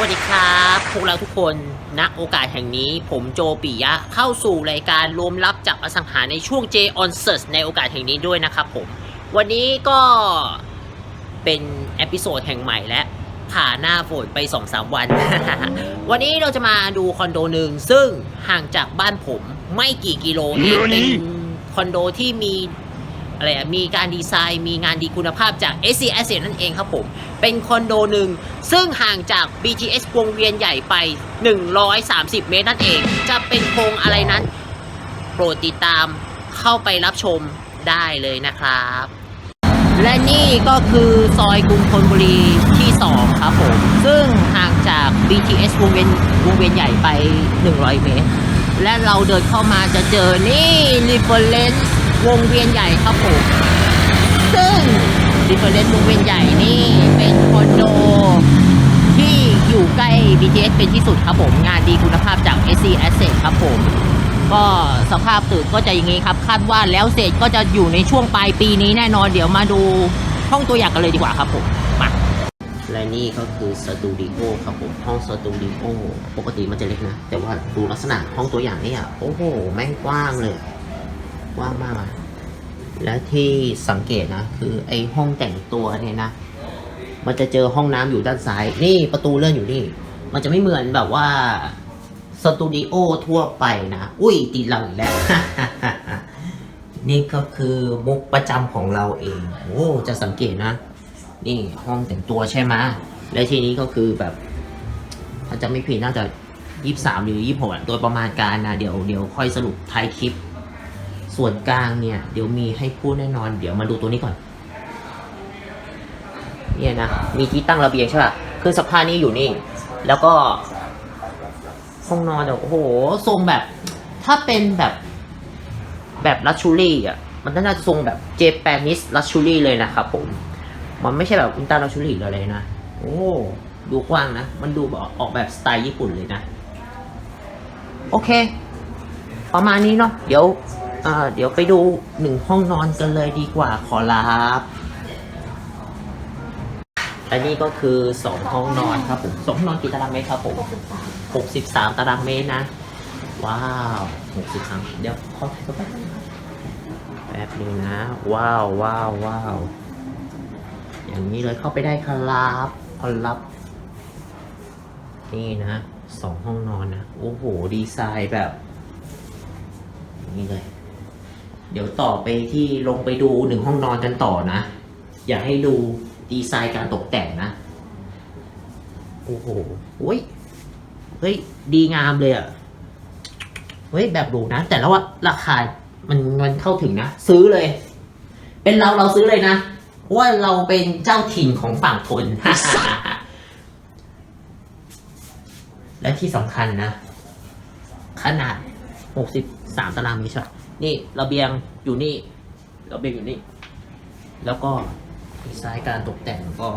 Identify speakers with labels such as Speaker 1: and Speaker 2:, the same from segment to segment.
Speaker 1: วัสดีครับ พวกเราทุกคนณโอกาสแห่งนี้ผมโจปิยะเข้าสู่รายการรวมลับจากอสังหารในช่วง J on Search ในโอกาสแห่งนี้ด้วยนะครับผม วันนี้ก็เป็นเอพิโซดแห่งใหม่และผ่าหน้าฝนไป 2-3 วัน วันนี้เราจะมาดูคอนโดหนึ่งซึ่งห่างจากบ้านผมไม่กี่กิโลเองเป็นคอนโดที่มี อะไรอะมีการดีไซน์มีงานดีคุณภาพจาก SC Asset นั่นเองครับผม เป็นคอนโดหนึ่ง ซึ่งห่างจาก BTS วงเวียนใหญ่ไป 130 เมตรนั่นเอง จะเป็นโครงอะไรนั้น โปรดติดตามเข้าไปรับชมได้เลยนะครับ และนี่ก็คือซอยกรุงธนบุรีที่ 2 ครับผม ซึ่งห่างจาก BTS วงเวียนวงเวียนใหญ่ไป 100 เมตร และเราเดินเข้ามาจะเจอนี่ Reference วงเวียนใหญ่ครับผมซึ่ง Reference วงเวียนใหญ่นี่เป็นคอนโดที่อยู่ใกล้ BTS เป็นที่สุดครับผม งานดีคุณภาพจาก SC Asset ครับผม ก็สภาพตึกก็จะอย่างนี้ครับ คาดว่าแล้วเสร็จก็จะอยู่ในช่วงปลายปีนี้แน่นอนเดี๋ยวมาดูห้องตัวอย่างกันเลยดีกว่าครับผมมาและนี่ก็คือสตูดิโอครับผมห้องสตูดิโอปกติมันจะเล็กนะ แต่ว่าดูลักษณะห้องตัวอย่างเนี่ยโอ้โห แม่งกว้างเลย กว้างมากอะและที่สังเกตนะ คือไอห้องแต่งตัวเนี่ยนะ มันจะเจอห้องน้ำอยู่ด้านซ้าย นี่ประตูเลื่อนอยู่นี่ มันจะไม่เหมือนแบบว่าสตูดิโอทั่วไปนะ อุ้ยติดเราแล้ว นี่ก็คือมุกประจำของเราเอง โอ้จะสังเกตนะ นี่ห้องแต่งตัวใช่ไหมและทีนี้ก็คือแบบถ้าจะไม่ผิดน่าจะยี่สามหรือยี่หกโดยประมาณการนะ เดี๋ยวเดี๋ยวค่อยสรุปท้ายคลิป ส่วนกลางเนี่ย เดี๋ยวมีให้พูดแน่นอน เดี๋ยวมาดูตัวนี้ก่อน เนี่ยนะ มีที่ตั้งระเบียงใช่ป่ะเครื่องซักผ้านี่อยู่นี่ แล้วก็ห้องนอนแบบโอ้โห ทรงแบบ ถ้าเป็นแบบแบบลัชชูรี่อะ มันน่าจะทรงแบบเจแปนิสลัชชูรี่เลยนะครับผม มันไม่ใช่แบบอุลตร้าลัชชูรี่เลยนะ โอ้ดูกว้างนะ มันดูออกแบบสไตล์ญี่ปุ่นเลยนะ โอเค ประมาณนี้เนาะ เดี๋ยว เดี๋ยวไปดูหนึ่งห้องนอนกันเลยดีกว่าขอรับและนี่ก็คือสองห้องนอนครับผมสองห้องนอนกี่ตารางเมตรครับผมหกสิบสามตารางเมตรนะ ว้าวหกสิบสามเดี๋ยวขอถ่ายรูปแป๊บนึงครับแป๊บนึงนะ ว้าวว้าวว้าวอย่างนี้เลยเข้าไปได้ครับขอรับ นี่นะสองห้องนอนนะ โอ้โห ดีไซน์แบบ นี่เลย เดี๋ยวต่อไปที่ลงไปดูหนึ่งห้องนอนกันต่อนะ อยากให้ดูดีไซน์การตกแต่งนะ โอ้โหเฮ้ยเฮ้ย ดีงามเลยอะ่ะ เฮ้ย แบบหรูนะ แต่แล้วว่าราคา มันมันเข้าถึงนะ ซื้อเลย เป็นเราเราซื้อเลยนะเพราะว่าเราเป็นเจ้าถิ่นของฝั่งทน และที่สำคัญนะ ขนาด 63 ตารางเมตรใช่ปะ นี่ระเบียงอยู่นี่ระเบียงอยู่นี่ แล้วก็ดีไซน์การตกแต่งก็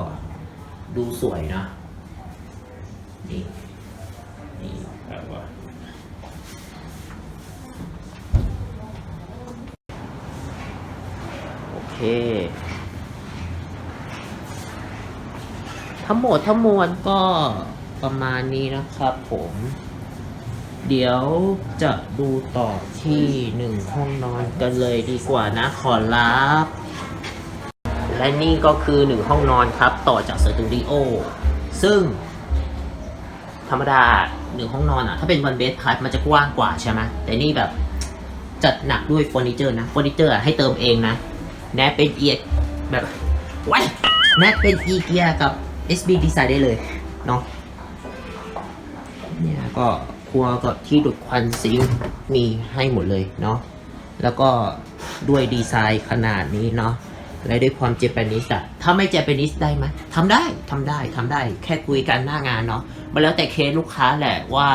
Speaker 1: ดูสวยนะ นี่นี่แบบว่าโอเค ทั้งหมดทั้งมวลก็ประมาณนี้นะครับผม เดี๋ยวจะดูต่อที่หนึ่งห้องนอนกันเลยดีกว่านะขอรับ และนี่ก็คือหนึ่งห้องนอนครับ ต่อจากสตูดิโอซึ่ง ธรรมดาหนึ่งห้องนอนอะถ้าเป็นวันเบสพาร์ทมันจะกว้างกว่าใช่ไหมแต่นี่แบบจัดหนักด้วยเฟอร์นิเจอร์นะเฟอร์นิเจอร์ให้เติมเองนะแนบเป็นเอียแบบไว้แนบเป็นอีเกียกับ SB Design ได้เลยเนาะเนี่ยก็ ครัวกับที่ดูดควันซิงค์มีให้หมดเลยเนาะแล้วก็ด้วยดีไซน์ขนาดนี้เนาะและด้วยความเจแปนิสอะถ้าไม่เจแปนิสได้ไหมทำได้ทำได้ทำได้ แค่คุยกันหน้างานเนาะมันแล้วแต่เคสลูกค้าแหละว่า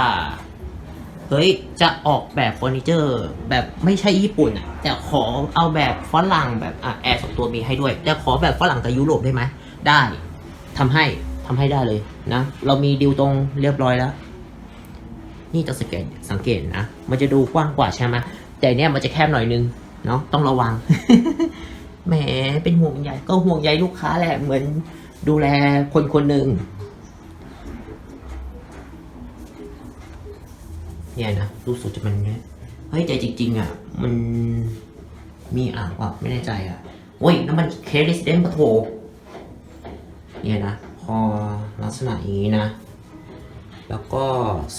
Speaker 1: เฮ้ยจะออกแบบเฟอร์นิเจอร์แบบไม่ใช่ญี่ปุ่นอะแต่ขอเอาแบบฝรั่งแบบอะแอร์สองตัวมีให้ด้วย แต่ขอแบบฝรั่งกับยุโรปได้ไหมได้ทำให้ทำให้ได้เลยนะ เรามีดิวตรงเรียบร้อยแล้ว นี่จะสังเกตสังเกตนะ มันจะดูกว้างกว่าใช่ไหมแต่เนี้ยมันจะแคบหน่อยนึงเนาะต้องระวัง แหมเป็นห่วงใยก็ห่วงใยลูกค้าแหละเหมือนดูแลคนคนหนึ่งเนี่ยนะรู้สึกจะมันเนี่ยเฮ้ยแต่จริง ๆ อะ มันมีอ่างว่ะไม่แน่ใจอะโอ้ยน้ำมันเคริสเดนปะโถเนี่ยนะ พอลักษณะอย่างนี้นะ แล้วก็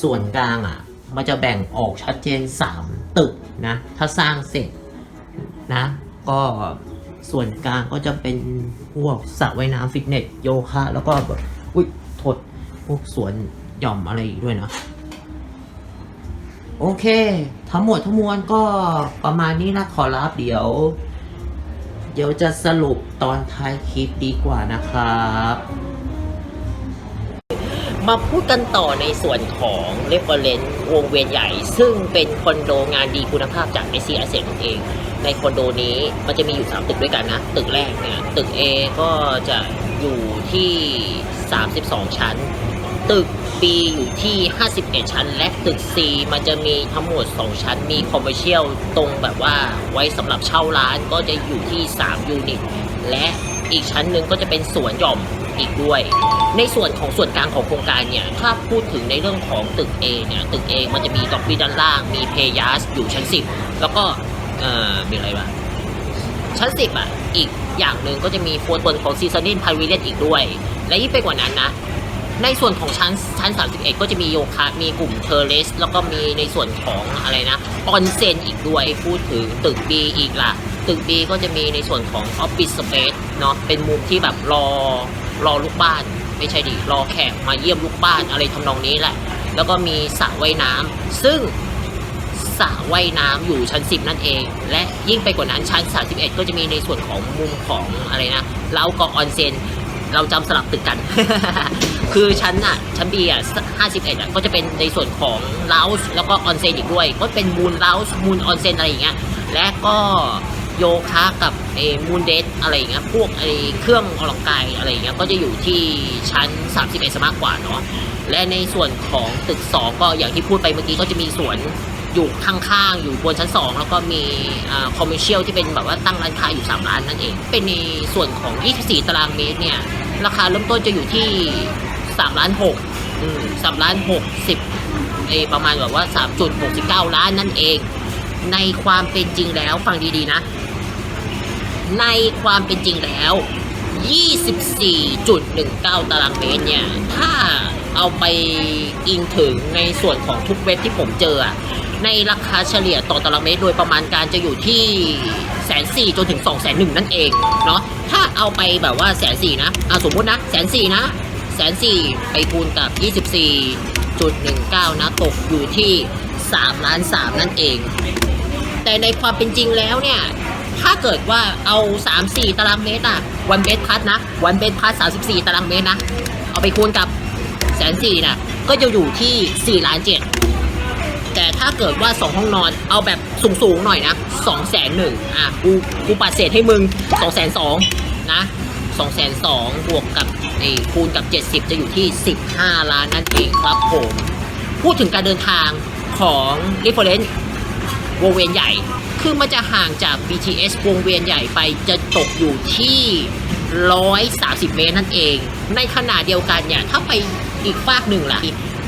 Speaker 1: ส่วนกลางอะ มันจะแบ่งออกชัดเจน 3 ตึกนะ ถ้าสร้างเสร็จนะ ก็ส่วนกลางก็จะเป็นพวกสระว่ายน้ำฟิตเนสโยคะแล้วก็แบบอุ้ยโทษพวกสวนหย่อมอะไรอีกด้วยนะ โอเค ทั้งหมดทั้งมวลก็ประมาณนี้นะขอรับเดี๋ยว เดี๋ยวจะสรุปตอนท้ายคลิปดีกว่านะครับ มาพูดกันต่อในส่วนของ reference วงเวียนใหญ่ ซึ่งเป็นคอนโดงานดีคุณภาพจาก SC Asset นั่นเอง ในคอนโดนี้มันจะมีอยู่ 3 ตึกด้วยกันนะ ตึกแรกเนี่ย ตึก A ก็จะอยู่ที่ 32 ชั้น ตึก B อยู่ที่ 51 ชั้น และตึก C มันจะมีทั้งหมด 2 ชั้น มีคอมเมอร์เชียลตรงแบบว่าไว้สำหรับเช่าร้านก็จะอยู่ที่ 3 ยูนิต และอีกชั้นหนึ่งก็จะเป็นสวนหย่อม อีกด้วย ในส่วนของส่วนกลางของโครงการเนี่ย ถ้าพูดถึงในเรื่องของตึก A เนี่ย ตึก A มันจะมีดอกบี้ด้านล่าง มีเพย์ยัสอยู่ชั้น 10 แล้วก็ เอ่อ มีอะไรบ้างชั้น 10 อะ อีกอย่างหนึ่งก็จะมีโฟนบนของซีซันนินพาวิเลียนอีกด้วย และยิ่งไปกว่านั้นนะ ในส่วนของชั้นชั้น 31 ก็จะมีโยคะ มีกลุ่มเทอร์เลส แล้วก็มีในส่วนของอะไรนะ ออนเซนอีกด้วย พูดถึงตึก B อีกล่ะตึก B ก็จะมีในส่วนของออฟฟิศสเปซเนาะเป็นมุมที่แบบรอ รอลูกบ้าน ไม่ใช่ดิรอแขกมาเยี่ยมลูกบ้านอะไรทำนองนี้แหละ แล้วก็มีสระว่ายน้ำซึ่งสระว่ายน้ำอยู่ชั้น 10 นั่นเอง และยิ่งไปกว่านั้นชั้น 31 ก็จะมีในส่วนของมุมของอะไรนะเล้าเกาะออนเซนเราจำสลับตึกกัน คือชั้นอะชั้น B อะ51อะก็จะเป็นในส่วนของเล้าแล้วก็ออนเซนอีกด้วย ก็เป็นมูลเล้ามูลออนเซนอะไรอย่างเงี้ย และก็ โยคะกับเอมูนเดทอะไรอย่างเงี้ยพวกไอเครื่องออกกำลังกายอะไรอย่างเงี้ยก็จะอยู่ที่ชั้น 31ซะมากกว่าเนาะและในส่วนของตึก 2 ก็อย่างที่พูดไปเมื่อกี้ก็จะมีสวนอยู่ข้างๆ อยู่บนชั้น 2 แล้วก็มีคอมเมอร์เชียลที่เป็นแบบว่าตั้งร้านค้าอยู่ 3 ร้านนั่นเอง เป็นในส่วนของ 24 ตารางเมตรเนี่ย ราคาเริ่มต้นจะอยู่ที่3ล้าน6อืม3ล้าน60เออประมาณแบบว่า 3.69 ล้านนั่นเอง ในความเป็นจริงแล้วฟังดีๆนะ ในความเป็นจริงแล้ว 24.19 ตารางเมตรเนี่ย ถ้าเอาไปอิงถึงในส่วนของทุกเว็บที่ผมเจอ ในราคาเฉลี่ยต่อตารางเมตร โดยประมาณการจะอยู่ที่แสนสี่จนถึงสองแสนหนึ่งนั่นเองเนาะ ถ้าเอาไปแบบว่าแสนสี่นะอะสมมุตินะแสนสี่นะแสนสี่ไปคูณกับ 24.19 นะตกอยู่ที่3ล้าน3นั่นเอง แต่ในความเป็นจริงแล้วเนี่ย ถ้าเกิดว่าเอา 3 4 ตารางเมตรอะวันเบสพัทนะ วันเบสพัท34ตารางเมตรนะ เอาไปคูณกับแสนสี่นะก็จะอยู่ที่4ล้านเจ็ดแต่ถ้าเกิดว่า2ห้องนอนเอาแบบสูงๆหน่อยนะ2แสนหนึ่งอะกูกูปัดเศษให้มึง2แสนสองนะ2แสนสองบวกกับไอ้คูณกับ70จะอยู่ที่15ล้านนั่นเองครับผม พูดถึงการเดินทางของ reference วงเวียนใหญ่ คือมันจะห่างจาก BTS วงเวียนใหญ่ไปจะตกอยู่ที่ 130 เมตรนั่นเอง ในขณะเดียวกันเนี่ย ถ้าไปอีกฝากหนึ่งล่ะ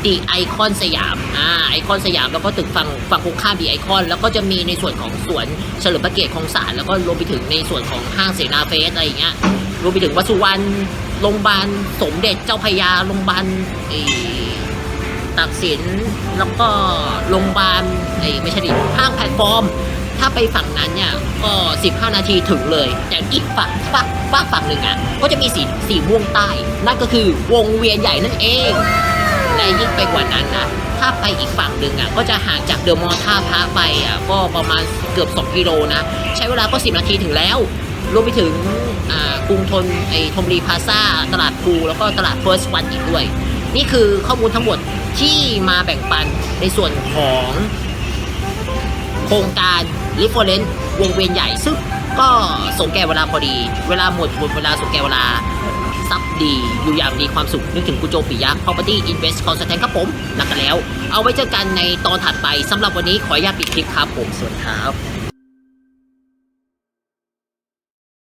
Speaker 1: ดีไอคอนสยาม อ่า ไอคอนสยามแล้วก็ตึกฝั่งฝั่งตรงข้ามดีไอคอน แล้วก็จะมีในส่วนของสวนเฉลิมพระเกียรติของศาลแล้วก็รวมไปถึงในส่วนของห้างเสนาเฟสอะไรอย่างเงี้ย รวมไปถึงวัสุวรรณ โรงพยาบาลสมเด็จเจ้าพยา โรงพยาบาลเอ่อตักสิน แล้วก็โรงพยาบาลไอไม่ใช่ดิห้างแพลตฟอร์ม ถ้าไปฝั่งนั้นเนี่ยก็15 นาทีถึงเลย แต่อีกฝั่งฝั่งฝั่งฝั่งหนึ่งอะก็จะมีสีสีม่วงใต้ นั่นก็คือวงเวียนใหญ่นั่นเองและยิ่งไปกว่านั้นนะถ้าไปอีกฝั่งหนึ่งอะก็จะห่างจากเดอะมอลล์ท่าพระไปอะก็ประมาณเกือบ 2 กิโลนะ ใช้เวลาก็ 10 นาทีถึงแล้วรวมไปถึงอ่ากรุงทนไอ้ธมรีพาซาตลาดภูแล้วก็ตลาดเฟิร์สวันอีกด้วย นี่คือข้อมูลทั้งหมดที่มาแบ่งปันในส่วนของโครงการ r e f e r e n c e วงเวียนใหญ่ซึ่งก็สงแก่เวลาพอดี เวลาหมดหมดเวลาสงแก่เวลาซับดี อยู่อย่างมีความสุข นึกถึงกุโจปิยะ Property Invest Consultant ครับผมนักกันแล้ว เอาไว้เจอกันในตอนถัดไปสำหรับวันนี้ขออนุญาตปิดคลิปครับผมสวัสดีครับ